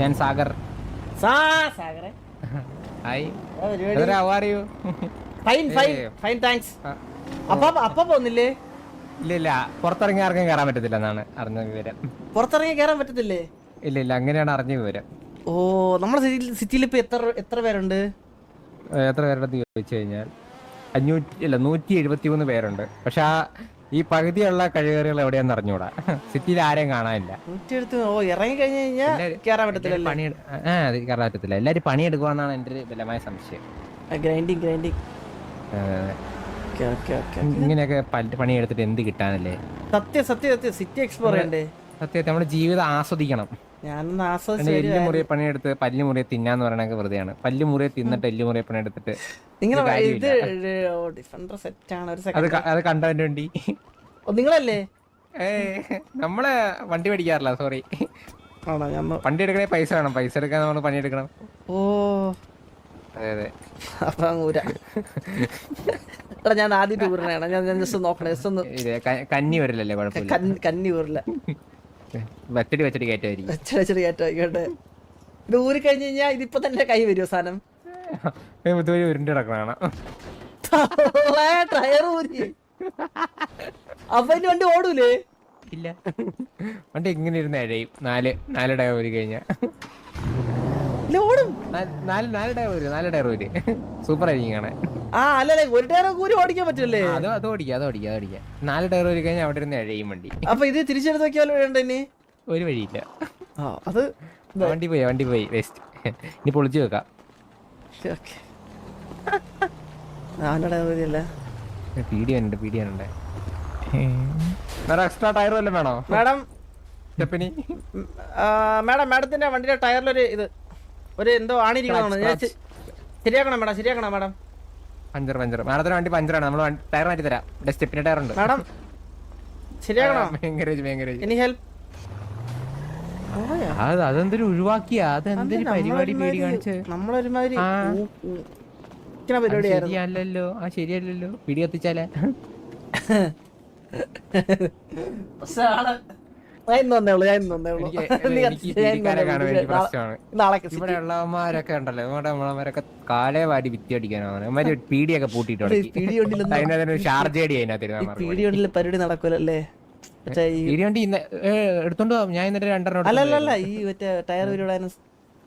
ഞാൻ Sagar. Hi. Fine fine thanks അപ്പൊ അപ്പൊ പോന്നില്ലേ? ഇല്ല ഇല്ല. പുറത്തിറങ്ങി ആർക്കും കയറാൻ പറ്റത്തില്ല എന്നാണ് അറിഞ്ഞ വിവരം. പുറത്തിറങ്ങി കയറാൻ പറ്റത്തില്ലേ? ഇല്ല ഇല്ല. അങ്ങനെയാണ് അറിഞ്ഞ വിവരം. ഓ നമ്മുടെ സിറ്റിയിൽ ഇപ്പൊ എത്ര എത്ര പേരുണ്ട്? എത്ര പേരുടെ ചോദിച്ചു കഴിഞ്ഞാൽ അഞ്ഞൂറ്റി അല്ല നൂറ്റി എഴുപത്തി മൂന്ന് പേരുണ്ട്. പക്ഷെ ആ ഈ പകുതിയുള്ള കഴിവേറികൾ എവിടെയാന്ന് അറിഞ്ഞൂടാ. സിറ്റിയിൽ ആരെയും കാണാനില്ല. ഓ ഇറങ്ങി കഴിഞ്ഞു കഴിഞ്ഞാൽ കയറാൻ പറ്റത്തില്ലല്ലേ? പണി ആ അത് കയറാൻ പറ്റത്തില്ല. എല്ലാരും പണിയെടുക്കുവാന്നാണ് എന്റെ ഒരു ബലമായ സംശയം. Grinding grinding. ഇങ്ങനെയൊക്കെ പണിയെടുത്തിട്ട് എന്ത് കിട്ടാനല്ലേ? സത്യം സത്യം സത്യം. സിറ്റി എക്സ്പ്ലോർ ചെയ്യണ്ടേ? സത്യത്തിൽ നമ്മുടെ ജീവിതം ആസ്വദിക്കണം. ഞാനൊന്ന് ആസ്വദിച്ച് എന്റെ എല്ല് വരുവാ. മുറിയെ പണിയെടുത്ത് പല്ലുമുറിയെ തിന്നാന്ന് പറയണൊക്കെ വെറുതെയാണ്. പല്ലുമുറിയെ തിന്നിട്ട് എല്ലുമുറിയെ പണിയെടുത്തിട്ട് അത് സെക്കൻഡ് ക- അത് കണ്ടതിന് വേണ്ടി. നിങ്ങളല്ലേ? നമ്മളെ വണ്ടി പഠിക്കാറില്ല സോറി വണ്ടി എടുക്കണേ പൈസ വേണം പൈസ എടുക്കാൻ നമ്മൾ പണിയെടുക്കണം ഓ. അതെ അതെ. അപ്പൊ ഞാൻ ആദ്യമായിട്ട് ടൂറിനാണ് ഞാൻ ഞാൻ ജസ്റ്റ് നോക്കണേ ജസ്റ്റ് ഒന്ന് കന്നി വരില്ലല്ലേ കുഴപ്പമില്ല. കന്നി വരില്ല വെച്ചടി വെച്ചടി കയറ്റമായിരിക്കും. വെച്ചടി വെച്ചടി കയറ്റം ആയിക്കോട്ടെ ഇത് ഊരി കഴിഞ്ഞ് കഴിഞ്ഞാൽ ഇതിപ്പോ തന്നെ കൈ വരുമോ സാധനം? ഉരുണ്ട് ടയർ ഊരി. അപ്പൊ ഇനി വണ്ടി ഓടൂലേ? ഇല്ല. വണ്ടി ഇങ്ങനെ ഇരുന്ന് നാല് നാല് ടയർ ഊരി ഓടും. നാല് നാല് ടയർ ഊരി നാല് ടയർ ഊരി. സൂപ്പർ ആയിരിക്കും കാണാൻ. ആ അല്ലല്ലേ ഒരു ടയർ കൂടി ഓടിക്കാൻ പറ്റില്ലേ ആ, അത് അത് ഓടിക്കാം അത് ഓടിക്കാം അത് ഓടിക്കാം. നാല് ടയർ ഊരി കഴിഞ്ഞാൽ അവിടെ ഇരുന്ന് എഴയും വണ്ടി. അപ്പൊ ഇത് തിരിച്ചെടുത്ത് നോക്കിയാലോ വേണ്ട ഇനി? ഒരു വഴിയില്ല. ആ അത് വണ്ടി പോയി വണ്ടി പോയി. വേസ്റ്റ് ഇനി പൊളിച്ചു വെക്കാം. ഓക്കെ അവന്റെ ടയർ ഊരിയല്ല പീടിയാനുണ്ട് പീടിയാനുണ്ട് വേറെ എക്സ്ട്രാ ടയർ വല്ലതും വേണോ? മാഡം സ്റ്റെപ്പിനി മാഡം മാഡത്തിന്റെ വണ്ടിയുടെ ടയറിലൊരു ഇത് ഒരു എന്തോ ആണിരിക്കണമെന്ന് ഞാൻ ശരിയാക്കണം മാഡം? ശരിയാക്കണം മാഡം? Puncture puncture. മാഡത്തിന്റെ വണ്ടി പഞ്ചറാണ് നമ്മൾ ടയർ മാറ്റി തരാം ഇവിടെ സ്റ്റെപ്പിന്റെ ടയർ ഉണ്ട് മാഡം ശരിയാക്കണോ? ഭയങ്കര ഭയങ്കര എനി ഹെൽപ്പ് അത് അതെന്തൊരു ഒഴിവാക്കിയ? അതെന്തൊരു പരിപാടി പേടി കാണിച്ച് നമ്മളൊരുമാതിരി ശരിയല്ലല്ലോ. ആ ശരിയല്ലല്ലോ. പിടി കത്തിച്ചാലേ. പക്ഷേ ആള്- ഞാൻ ഇന്ന് ഉള്ളൂ ഞാൻ ഇന്ന് ഉള്ളൂ. എനിക്ക് നീ എനിക്ക് കത്തിച്ച് ഞാൻ ഇന്ന് പീഡിക്കാരെ വന്നേ കാണുമ്പോൾ ഉള്ളൂ. എനിക്ക് നാളെ- പ്രശ്നമാണ്. ഇവിടെ ഉള്ളവന്മാരൊക്കെ ഉണ്ടല്ലോ. നമ്മുടെ നമ്മളവരൊക്കെ കാലേ വാടി വിത്തി അടിക്കാനാണ് പീടിയൊക്കെ പൂട്ടിട്ടുണ്ട് ഷാർജ് അടി അതിനകത്ത് പരിപാടി നടക്കൂലല്ലേ? വണ്ടി എടുത്തോണ്ട് ഞാൻ എന്നിട്ട് രണ്ടെണ്ണം അല്ലല്ല എടുത്തോണ്ട് അല്ല അല്ല ഈ മറ്റേ ടയർ പരിപാടി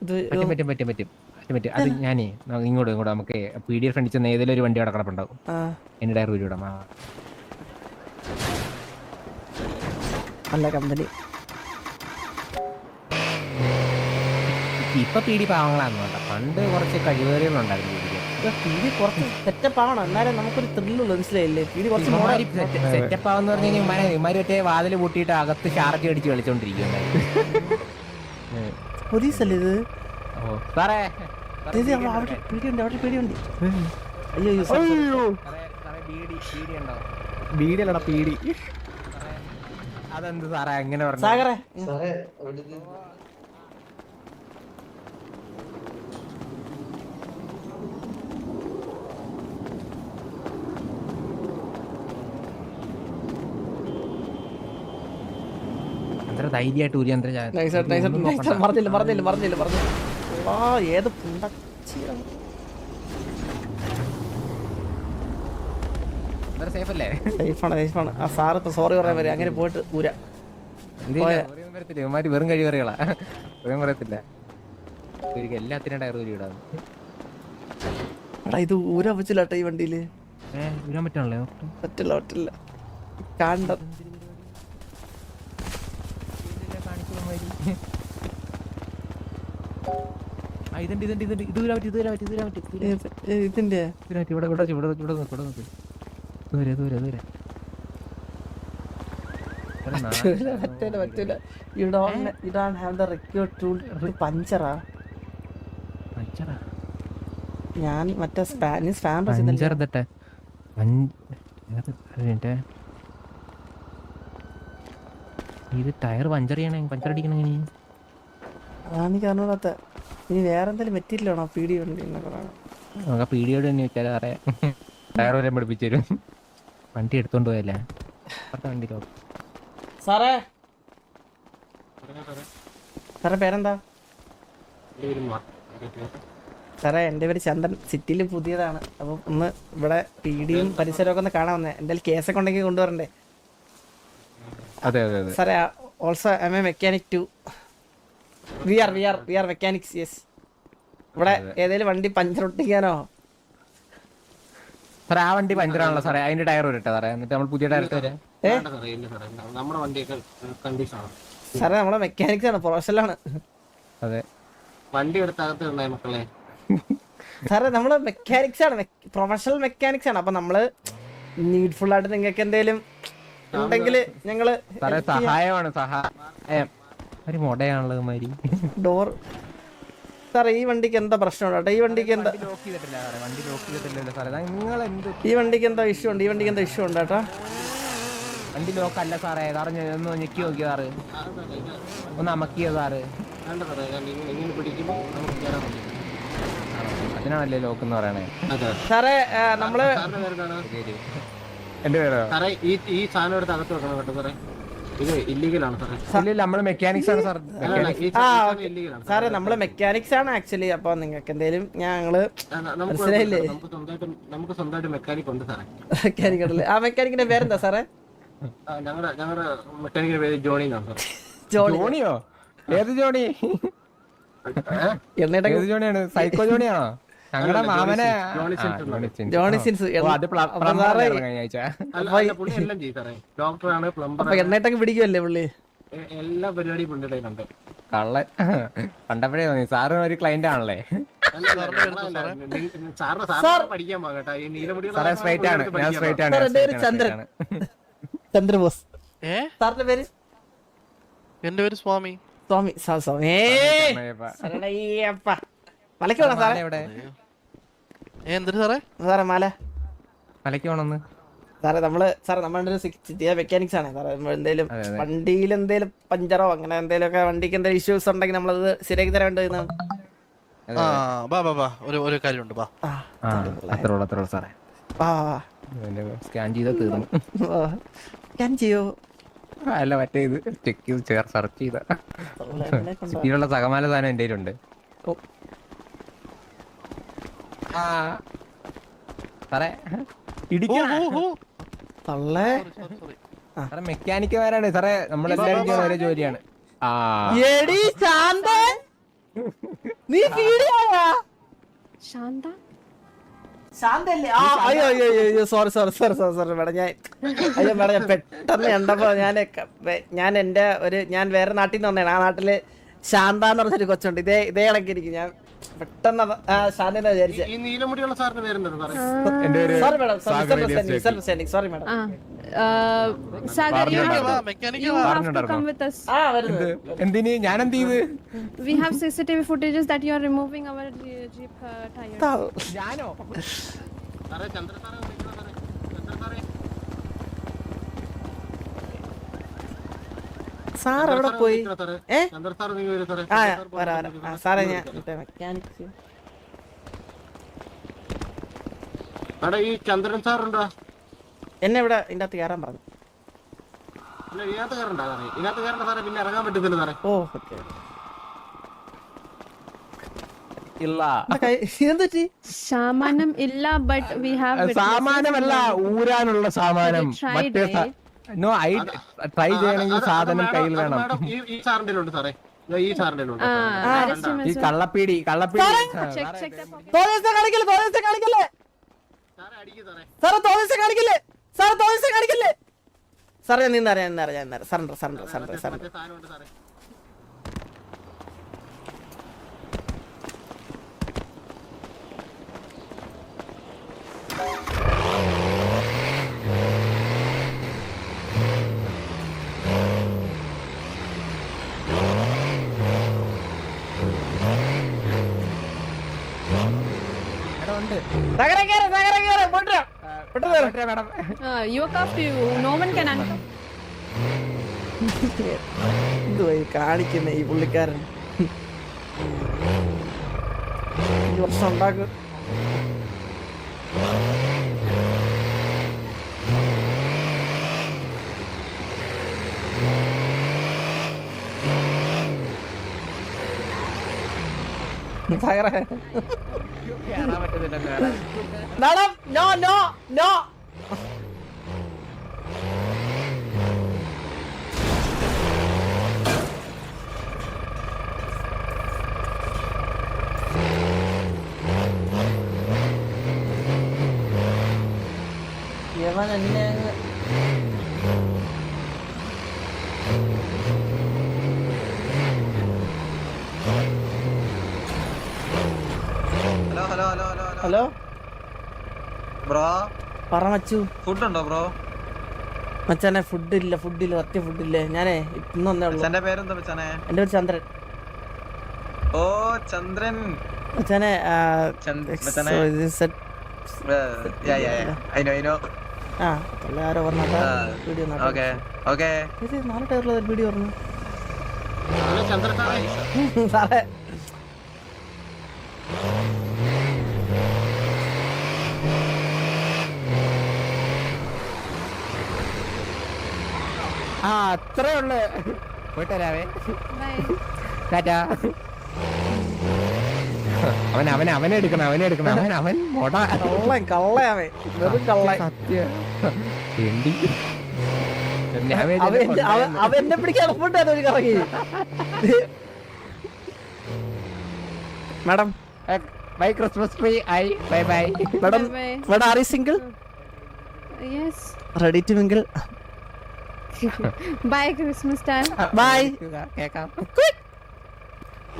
ഇത് പറ്റും പറ്റും പറ്റും പറ്റും. പറ്റും പറ്റും. അത് ഞാനേ ഇങ്ങോട്ട് ഇങ്ങോട്ട് നമുക്ക് പി ഡി എഫ് ഫ്രണ്ടിൽ ചെന്ന് ഏതെങ്കിലും ഒരു വണ്ടി അവിടെ കിടപ്പുണ്ടാവും. ആ. എന്റെ ടയർ ഉരുവിടാം. നല്ല കമ്പനി. ഇപ്പൊ പി ഡി പാവങ്ങളാന്ന് കേട്ടോ പണ്ട് കുറച്ച് കഴിവേറികളുണ്ടായിരുന്നു പീടി കുറച്ച് സെറ്റപ്പ് ആവണം. എന്നാലേ നമുക്കൊരു ത്രില്ലുള്ളൂ മനസ്സിലായില്ലേ? പിടി കുറച്ച് സെറ്റപ്പ് ആവെന്ന് പറഞ്ഞു കഴിഞ്ഞാൽ ഇമാരെ മറ്റേ വാതിൽ പൂട്ടിയിട്ട് അകത്ത് ഷാർജ് അടിച്ച് കളിച്ചോണ്ടിരിക്കുന്നു പോലീസ് അല്ലേ ഇത്? സാറേ. അവിടെ പീടിയുണ്ട് അവിടെ പീടിയുണ്ട്. അയ്യോ അയ്യോ ബീഡി ബീഡിയല്ലടാ പീടി അതെന്ത് സാറേ അങ്ങനെ പറഞ്ഞു സാഗറെ. അത്ര ധൈര്യമായിട്ട് ഒരു പറഞ്ഞില്ല പറഞ്ഞില്ല പറഞ്ഞില്ല പറഞ്ഞു ആ ഏത് ആ സാറ് പറയാൻ വരെ അങ്ങനെ പോയിട്ട് ഊര. ഇവന്മാര് വെറും കഴിവറികളാ ഒരേം പറയത്തില്ല. ഒരിക്കൽ എല്ലാത്തിനും ടയർ ഊരി ഇടാം. എടാ ഇത് ഊര പറ്റില്ല ഈ വണ്ടിയിൽ. ഊരാൻ പറ്റണല്ലേ. പറ്റില്ല പറ്റില്ല. കാണ്ട ആ ഇതുണ്ട് ഇതുണ്ട് ഇതുണ്ട്. ഇത് ഊരാൻ പറ്റും ഇത് പറ്റും ഇത് പറ്റും. ഏ, ഇതിന്റെ? ഇവിടെ ഇവിടെ ഇവിടെ ഇവിടെ നോക്ക് ഇവിടെ നോക്ക്. ദൂരെ ദൂരെ ദൂരെ. പറ്റൂല പറ്റൂല പറ്റൂല. You don't you don't have the require tool പഞ്ചറാ പഞ്ചറാ. ഞാൻ മറ്റേ സ്പാനിഷ് സ്പാൻ പഞ്ചർ. ഇത് ടയർ പഞ്ചർ ചെയ്യണേ പഞ്ചർ എനിക്ക് അറിഞ്ഞൂടാത്ത ഇനി വേറെ എന്തെങ്കിലും മെറ്റീരിയൽ ആണോ പറയണം നമുക്ക് പീടിയോട് തന്നെ വെച്ചാൽ അറിയാം ടയർ വരെ പഠിപ്പിച്ചു തരും. വണ്ടി എടുത്തോണ്ട് പോയല്ലേ? വണ്ടി ലോക്ക്. സാറേ. സാറേ പേരെന്താ? സാറേ എന്റെ പേര് ചന്ദ്രൻ സിറ്റിയിൽ പുതിയതാണ്. അപ്പം ഒന്ന് ഇവിടെ പീടിയും പരിസരമൊക്കെ ഒന്ന് കാണാൻ വന്നേ. എന്തായാലും കേസൊക്കെ ഉണ്ടെങ്കിൽ കൊണ്ടുവരണ്ടേ? അതെ അതെ അതെ. സാറേ also am a mechanic too we are we are we are mechanics yes ഇവിടെ ഏതെങ്കിലും വണ്ടി പഞ്ചർ ഒട്ടിക്കാനോ? സാറേ ആ വണ്ടി പഞ്ചറാണല്ലോ സാറേ. അതിന്റെ ടയർ വരട്ടെ സാറേ എന്നിട്ട് നമ്മൾ പുതിയ ടയർ തരാം നമ്മുടെ വണ്ടിയൊക്കെ കണ്ടീഷൻ ആണ്. സാറേ നമ്മളെ മെക്കാനിക്സ് ആണ് പ്രൊഫഷണലാണ് അതെ. വണ്ടി എടുത്തകത്ത് മക്കളെ. സാറേ നമ്മൾ മെക്കാനിക്സ് ആണ് പ്രൊഫഷണൽ മെക്കാനിക്സ് ആണ്. അപ്പൊ നമ്മൾ നീഡ്ഫുൾ ആയിട്ട് നിങ്ങൾക്ക് എന്തെങ്കിലും ഉണ്ടെങ്കിൽ ഞങ്ങൾ സഹായമാണ് സഹായം. ഒരു ഡോർ. സാറേ ഈ വണ്ടിക്ക് എന്താ പ്രശ്നമുണ്ട് ഈ വണ്ടിക്ക് എന്താ വണ്ടി ലോക്ക് ചെയ്തിട്ടില്ല വണ്ടി ലോക്ക് ചെയ്തിട്ടില്ലല്ലോ സാറേ. നിങ്ങൾ എന്ത് ഈ വണ്ടിക്ക് എന്താ ഇഷ്യൂ ഉണ്ട്? ഈ വണ്ടിക്ക് എന്താ ഇഷ്യൂ ഉണ്ട് ഏട്ടാ വണ്ടി ലോക്ക് അല്ല സാറേ. ഒന്ന് ഞെക്കി നോക്കി സാറ്. ഒന്ന് അമക്കിയോ സാറ്. അതിനാണല്ലേ ലോക്ക് എന്ന് പറയണേ. സാറേ നമ്മൾ എന്റെ പേരോ? സാറേ ഈ ഈ സാധനം എടുത്ത് അകത്ത് വെക്കണം കേട്ടോ സാറേ. ഇത് ഇല്ലീഗലാണ് സാറേ. ഇല്ല നമ്മൾ മെക്കാനിക്സ് ആണ് സാർ. ഈ ആ സാധനം ഓക്കെ. ഇല്ലീഗലാണ് സാറേ. നമ്മൾ മെക്കാനിക്സ് ആണ് ആക്ച്വലി അപ്പൊ നിങ്ങൾക്ക് എന്തേലും ഞങ്ങൾ നമുക്ക് മനസ്സിലായില്ലേ? നമുക്ക് സ്വന്തമായിട്ട് നമുക്ക് സ്വന്തമായിട്ട് മെക്കാനിക് ഉണ്ട് സാറേ. മെക്കാനിക് ഉണ്ടല്ലേ? ആ മെക്കാനിക്കിന്റെ പേരെന്താ സാറേ? ഞങ്ങളുടെ ഞങ്ങളുടെ മെക്കാനിക്കിന്റെ പേര് ജോണി എന്നാണ് സാറേ. ജോണി. ജോണിയോ? ഏത് ജോണി? ഏത് ജോണിയാണ്? സൈക്കോ ജോണിയാണോ? ഞങ്ങളുടെ മാമനെ ഡോക്ടറാണ് പ്ലംബർ അപ്പൊ എണ്ണയിട്ടൊക്കെ പിടിക്കുമല്ലേ പുള്ളി? എല്ലാ പരിപാടിയും പുള്ളിയുടെ കയ്യിലുണ്ട്. കള്ളൻ കണ്ടപ്പോഴേ തോന്നി. സാറ് ഒരു ക്ലൈന്റ് ആണല്ലേ? സാറിന് സാറിന് പഠിക്കാൻ പോകട്ടെ ഈ നീലമുടിയുള്ള സാറേ സ്ട്രൈറ്റ് ആണ്. ഞാൻ സ്ട്രൈറ്റ് ആണ്. സാർ, ഞാൻ എന്റെ പേര്. ചന്ദ്രബോസ് സാറിന്റെ എന്റെ സ്വാമി. സ്വാമി സാ- സ്വാമി. വേണം സാറേ മാല എവിടെ ഏ എന്തിനു സാറേ? സാറേ മാല. മലയ്ക്ക് വേണമെന്ന് സാറേ നമ്മൾ സാറേ നമ്മുടെ ഒരു സിറ്റിയ മെക്കാനിക്സ് ആണ്. സാറേ നമ്മൾ. വണ്ടിയിൽ എന്തേലും പഞ്ചറോ അങ്ങനെ എന്തേലും ഒക്കെ വണ്ടിക്ക് എന്തെങ്കിലും ഇഷ്യൂസ് ഉണ്ടെങ്കിൽ നമ്മളത് ശരിയാക്കി തരാൻ ആ ബാ ബാ ബാ. ഒരു ഒരു കാര്യമുണ്ട് ബാ. ആ ആ അത്രേ ഉള്ളൂ അത്രേ ഉള്ളൂ സാറേ. ആ സ്കാൻ ചെയ്താൽ തീർന്നു. ഞാൻ ചെയ്യോ? ആ, അല്ല മറ്റേ ഇത് ചെക്ക് ചെയ്ത് ചേർ സെർച്ച് ചെയ്ത. സിറ്റിയിലുള്ള സകമാല സാധനം എന്റെ കയ്യിലുണ്ട്. സാറേ. തള്ളേ. സാറേ മെക്കാനിക്കുമാരാണ്. സാറേ നമ്മളെല്ലാവരും ചെയ്യുന്ന ഒരേ ജോലിയാണ്. ആ. എടി ശാന്ത നീ പീടിയായാ ശാന്ത? ശാന്തല്ലേ? ആ അയ്യോ അയ്യോ അയ്യോ sorry sorry sorry sorry sorry madam ഞാൻ അയ്യോ മേഡം ഞാൻ പെട്ടെന്ന് കണ്ടപ്പോ ഞാൻ ഞാൻ എന്റെ ഒരു ഞാൻ വേറെ നാട്ടിൽ നിന്ന് വന്നേ ആ നാട്ടിൽ ശാന്ത എന്ന് പറഞ്ഞൊരു കൊച്ചുണ്ട്. ഇതേ ഇതേ കണക്കിരിക്കും. ഞാൻ പെട്ടെന്ന് സാറിന് സാറേ? എന്റെ ഒരു sorry madam Sagar sorry sorry madam Ah, uh, Sagar, you mechanic have, വാ to, മെക്കാനിക്ക് you വാ have to come with us. ആ വരുന്നു എന്തിനി? ഞാൻ എന്ത് ചെയ്ത് we have CCTV footages that you are removing our jeep tyre. ഞാനോ? സാറേ ചന്ദ്ര സാറേ സാർ എവിടെ പോയി? സാറേ. ഏ? സാർ നിങ്ങൾ വരും ആ ചന്ദ്ര സാർ വരാം വരാം. ആ സാറേ ഞാൻ മെക്കാനിക്സ് അവിടെ ഈ ചന്ദ്രൻ സാർ ഉണ്ടോ? എന്നെ ഇവിടെ ഇതിന്റെ അകത്ത് കയറാൻ പറഞ്ഞു. സാമാനം ഓ ഓക്കെ. ഇല്ല. But illa, but we have. witnesses സാമാനമല്ല ഊരാനുള്ള സാമാനം. മറ്റേ? നോ ഐ ട്രൈ ചെയ്യണമെങ്കിൽ സാധനം കയ്യിൽ വേണം. മാഡം ഈ സാറിന്റെ ഉണ്ട് സാറേ. ഈ സാറിന്റെ ഉണ്ട് ഈ. കള്ളപ്പീടി കള്ളപ്പീടി. Check, check the pocket. തോന്നിയ കാണിക്കല്ലേ തോന്നിയ കാണിക്കല്ലേ? സാറേ അടിക്ക് സാറേ. സാറേ തോന്നിയ കാണിക്കല്ലേ? സാറേ തോന്നിയ കാണിക്കല്ലേ? സാറേ ഞാൻ നിന്നറിയാം നിന്നറിയാം നിന്നറിയാം സറണ്ടർ സറണ്ടർ സറണ്ടർ സറണ്ടർ കാണിക്കുന്ന ഈ പുള്ളിക്കാരൻ? ഈ വർഷം ഉണ്ടാക്കും. തയ്യാറായ മാഡം നോ നോ നോ. യവൻ എന്നെ അങ്ങ് ഹലോ ഹലോ ഹലോ? ബ്രോ. പറ മച്ചു. ഫുഡ് ഉണ്ടോ ബ്രോ? മച്ചാനെ സത്യ ഫുഡ് ഇല്ല ഞാനെ ഞാനേ ഇന്ന് വന്നേ ഉള്ളൂ. എന്റെ പേരെന്താ മച്ചാനെ? എന്റെ പേര് ചന്ദ്രൻ. ഓ ചന്ദ്രൻ. മച്ചാനെ ആ, മച്ചാനെ? So is it yeah yeah yeah I know I know. ആ തള്ള ആരോ പറഞ്ഞാ വീഡിയോ ഓക്കെ ഓക്കെ. ഇത് നാല് ടയറുള്ള വീഡിയോ പറഞ്ഞു? സാറേ. ആ അത്രേ ഉള്ളു. പോയിട്ട് വരാവേ. ടാറ്റാ. അവൻ അവൻ അവനെ എടുക്കണം അവനെ എടുക്കണം അവൻ അവൻ മൊട. കള്ളൻ കള്ളയാവേ വെറും കള്ളൻ. സത്യം. അവൻ- അവൻ പിടിക്കാൻ ഒരു കറങ്ങി madam. Bye Christmas tree. I bye bye. Madam. Madam are single? Yes. Ready to mingle? Bye, Christmas time bye കേക്കാം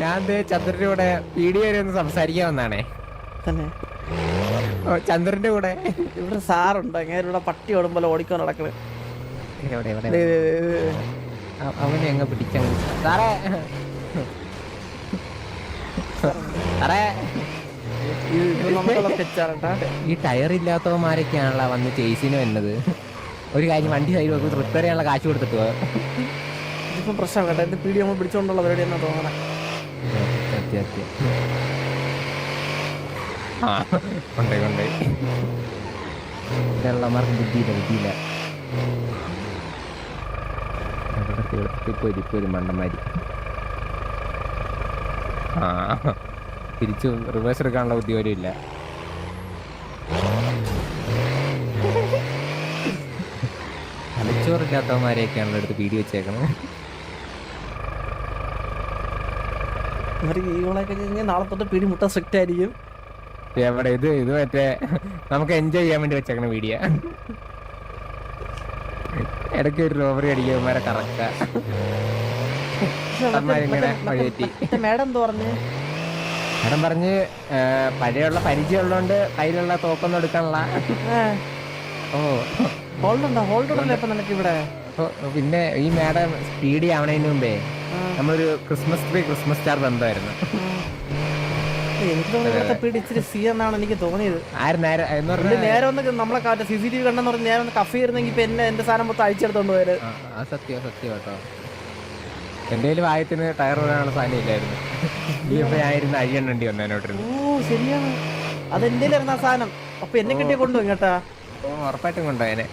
ഞാൻ ചന്ദ്രന്റെ കൂടെ വീഡിയോ വരെ ഒന്ന് സംസാരിക്കാൻ വന്നാണേ തന്നെ ചന്ദ്രന്റെ കൂടെ. ഇവിടെ സാറുണ്ട് അങ്ങനെ ഇവിടെ പട്ടി ഓടുമ്പോൾ ഓടിക്കോ നടക്കണ്. അവനെ അങ്ങ് പിടിച്ചങ്ങ് സാറേ. സാറേ. ഈ ടയർ ഇല്ലാത്തവന്മാരൊക്കെയാണല്ലോ വന്ന് ചേസിന് വരുന്നത് ഒരു കാര്യം വണ്ടി സൈഡ് വെക്കും റിപ്പയർ ചെയ്യാനുള്ള കാശ് കൊടുത്തിട്ട് പോകാം ഇതിപ്പം പ്രശ്നം കേട്ടോ എന്റെ പീടി നമ്മൾ പിടിച്ചോണ്ടുള്ള പരിപാടി എന്നാ തോന്നണേ. സത്യം, സത്യം. ആ കൊണ്ടേ കൊണ്ടേ ഇതുള്ളമാർക്ക് ബുദ്ധിയില്ല ബുദ്ധിയില്ല അവിടെ തീർത്തിപ്പോ ഇരിപ്പോ ഒരു മണ്ടന്മാരി. ആ തിരിച്ചു റിവേഴ്സ് എടുക്കാനുള്ള ബുദ്ധി പോലും ഇല്ല തലച്ചോറില്ലാത്തവന്മാരെയൊക്കെയാണല്ലോ എടുത്ത് പീടി വെച്ചേക്കണത് ഇവർ ഈ ഓളൊക്കെ കഴിഞ്ഞാൽ നാളെ തൊട്ട് പീടി മുട്ട സ്ട്രിക്റ്റ് ആയിരിക്കും. എവിടെ ഇത് ഇത് മറ്റേ നമുക്ക് എൻജോയ് ചെയ്യാൻ വേണ്ടി വെച്ചേക്കണ വീഡിയോ ഇടയ്ക്ക് ഒരു റോബറി അടിക്കുന്നവരെ കറക്റ്റാ. മേഡം എന്തോ പറഞ്ഞു? മേഡം പറഞ്ഞ് ഏ, പഴയുള്ള പരിചയമുള്ളതുകൊണ്ട് കയ്യിലുള്ള തോക്കൊന്നും എടുക്കാനുള്ള ഹോൾഡ് ഉണ്ടോ? ഹോൾഡ് ഉണ്ടല്ലോ ഇപ്പൊ നിനക്ക് ഇവിടെ പിന്നെ ഈ മാഡം സ്പീഡി ആവണതിന് മുമ്പേ നമ്മളൊരു ക്രിസ്മസ് ട്രീ ക്രിസ്മസ് സ്റ്റാർ ബന്ധമായിരുന്നു. എനിക്ക് തോന്നുന്നു സി എന്നാണ് എനിക്ക് തോന്നിയത്. നേരെ നേരെ ഒന്ന് നമ്മളെ കാറ്റ സി സി ടി വി കണ്ടെന്ന് പറഞ്ഞ് നേരെ ഒന്ന് കഫി ഇരുന്നെങ്കിൽ ഇപ്പൊ എന്നെ എന്റെ സാധനം മൊത്തം അഴിച്ചെടുത്തോണ്ട് പോയത്. ആ സത്യം സത്യം കേട്ടോ. എന്റെ കയ്യിൽ വായത്തിന് ടയർ വരാനുള്ള സാധനം ഇല്ലായിരുന്നു. ആയിരുന്നു ഓ ശരിയാണ്. അത് എന്റെ ആ സാധനം. അപ്പൊ എന്നെ കിട്ടിയ കൊണ്ടുപോയി കേട്ടാ. ഉറപ്പായിട്ടും കൊണ്ടുപോയനെ.